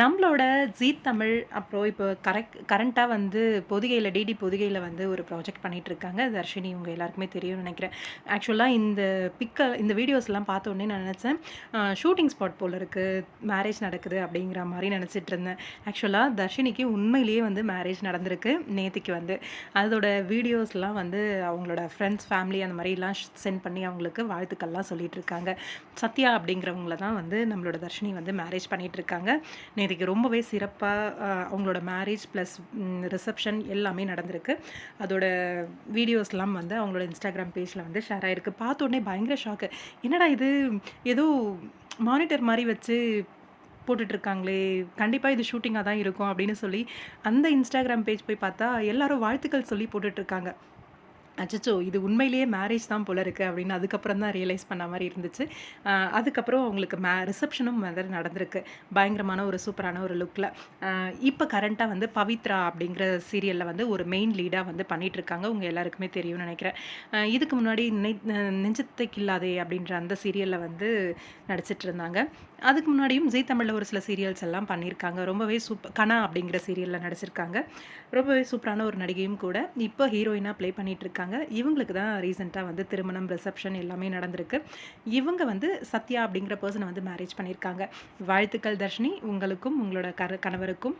நம்மளோட ஜீ தமிழ் அப்புறம் இப்போ கரெக்ட் கரண்ட்டாக வந்து பொதிகையில் டிடி பொதிகையில் வந்து ஒரு ப்ராஜெக்ட் பண்ணிகிட்ருக்காங்க தர்ஷினி இவங்க எல்லாருக்குமே தெரியும்னு நினைக்கிறேன். ஆக்சுவலாக இந்த பிக்க இந்த வீடியோஸ்லாம் பார்த்தோன்னே நான் நினச்சேன் ஷூட்டிங் ஸ்பாட் போல் இருக்குது மேரேஜ் நடக்குது அப்படிங்கிற மாதிரி நினச்சிட்டு இருந்தேன் ஆக்சுவலாக தர்ஷினிக்கு உண்மையிலேயே வந்து மேரேஜ் நடந்திருக்கு நேத்திக்கு வந்து. அதோட வீடியோஸ்லாம் வந்து அவங்களோட ஃப்ரெண்ட்ஸ் ஃபேமிலி அந்த மாதிரிலாம் சென்ட் பண்ணி அவங்களுக்கு வாழ்த்துக்கள்லாம் சொல்லிகிட்ருக்காங்க சத்யா அப்படிங்கிறவங்கள தான் வந்து நம்மளோட தர்ஷினி வந்து மேரேஜ் பண்ணிகிட்ருக்காங்க இன்றைக்கி ரொம்பவே சிறப்பாக அவங்களோட மேரேஜ் ப்ளஸ் ரிசப்ஷன் எல்லாமே நடந்திருக்கு. அதோட வீடியோஸ்லாம் வந்து அவங்களோட இன்ஸ்டாகிராம் பேஜில் வந்து ஷேர் ஆகிருக்கு பார்த்த உடனே பயங்கர ஷாக்கு என்னடா இது? ஏதோ மானிட்டர் மாதிரி வச்சு போட்டுட்ருக்காங்களே. கண்டிப்பாக இது ஷூட்டிங்காக தான் இருக்கும் அப்படின்னு சொல்லி அந்த இன்ஸ்டாகிராம் பேஜ் போய் பார்த்தா எல்லாரும் வாழ்த்துக்கள் சொல்லி போட்டுட்ருக்காங்க. அச்சச்சோ இது உண்மையிலேயே மேரேஜ் தான் போல இருக்குது அப்படின்னு அதுக்கப்புறம் தான் ரியலைஸ் பண்ண மாதிரி இருந்துச்சு. அதுக்கப்புறம் அவங்களுக்கு மே ரிசப்ஷனும் வந்து நடந்திருக்கு. பயங்கரமான ஒரு சூப்பரான ஒரு லுக்கில் இப்போ கரண்ட்டாக வந்து பவித்ரா அப்படிங்கிற சீரியலில் வந்து ஒரு மெயின் லீடாக வந்து பண்ணிகிட்ருக்காங்க இருக்காங்க. உங்கள் எல்லாருக்குமே தெரியும்னு நினைக்கிறேன். இதுக்கு முன்னாடி நெ நெஞ்சத்தை கில்லாதே அப்படின்ற அந்த சீரியலில் வந்து நடிச்சிட்டு இருந்தாங்க. அதுக்கு முன்னாடியும் ஜீ தமிழில் ஒரு சில சீரியல்ஸ் எல்லாம் பண்ணியிருக்காங்க. ரொம்பவே சூப்பர் கனா அப்படிங்கிற சீரியலில் நடிச்சிருக்காங்க. ரொம்பவே சூப்பரான ஒரு நடிகையும் கூட. இப்போ ஹீரோயினாக ப்ளே பண்ணிகிட்ருக்காங்க இருக்காங்க. இவங்களுக்கு தான் ரீசெண்டாக வந்து திருமணம் ரிசப்ஷன் எல்லாமே நடந்திருக்கு. இவங்க வந்து சத்யா அப்படிங்கிற பர்சனை வந்து மேரேஜ் பண்ணியிருக்காங்க. வாழ்த்துக்கள் தர்ஷினி. உங்களுக்கும் உங்களோட கர கணவருக்கும்.